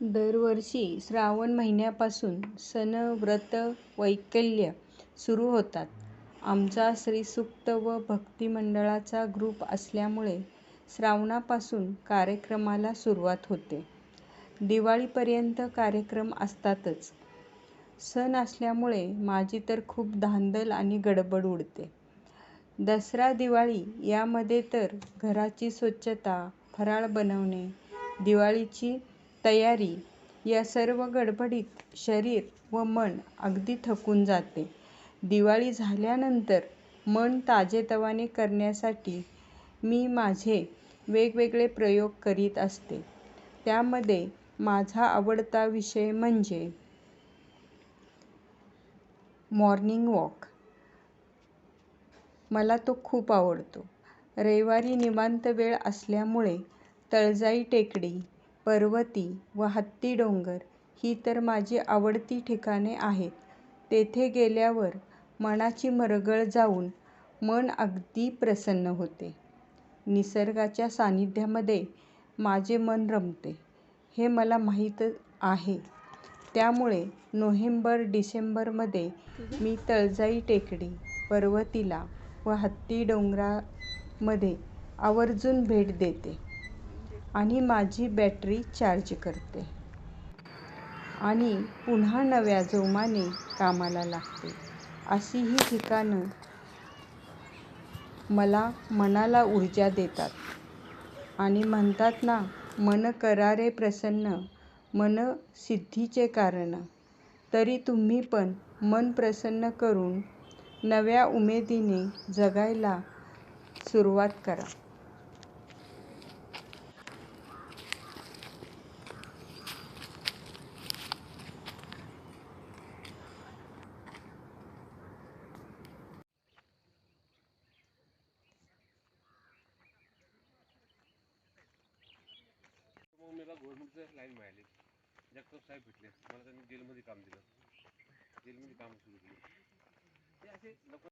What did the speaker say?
दरवर्षी श्रावण महिन्यापासून सण व्रत वैकल्य सुरू होतात. आमचा श्रीसूक्त व भक्ती मंडळाचा ग्रुप असल्यामुळे श्रावणापासून कार्यक्रमाला सुरुवात होते. दिवाळीपर्यंत कार्यक्रम असतातच. सण असल्यामुळे माझी तर खूप धांदल आणि गडबड उडते. दसरा दिवाळी यामध्ये तर घराची स्वच्छता, फराळ बनवणे, दिवाळीची तयारी या सर्व गडबडीत शरीर व मन अगदी थकून जाते. दिवाळी झाल्यानंतर मन ताजेतवाने करण्यासाठी मी माझे वेगवेगळे प्रयोग करीत असते. त्यामध्ये माझा आवडता विषय म्हणजे मॉर्निंग वॉक. मला तो खूप आवडतो. रविवारी निवांत वेळ असल्यामुळे तळजाई टेकडी, पर्वती व हत्तीडोंगर ही तर माझी आवडती ठिकाणे आहेत. तेथे गेल्यावर मनाची मरगळ जाऊन मन अगदी प्रसन्न होते. निसर्गाच्या सानिध्यामध्ये माझे मन रमते हे मला माहीत आहे. त्यामुळे नोव्हेंबर डिसेंबरमध्ये मी तळजाई टेकडी, पर्वतीला व हत्ती डोंगरामध्ये आवर्जून भेट देते आणि माझी बॅटरी चार्ज करते. आणि पुन्हा नव्या जोमाने कामाला लागते. अशी ही ठिकाणं मला मनाला ऊर्जा देतात. आणि म्हणतात ना मन करा रे प्रसन्न, मन सिद्धीचे कारण. तरी तुम्ही पण मन प्रसन्न करून नव्या उमेदीने जगायला सुरुवात करा. त्याला गव्हर्नमेंटचं लाईन मिळाली. जगताप साहेब भेटले. मला त्यांनी जेलमध्ये काम दिलं. जेलमध्ये काम सुरू केलं. ते असे लोक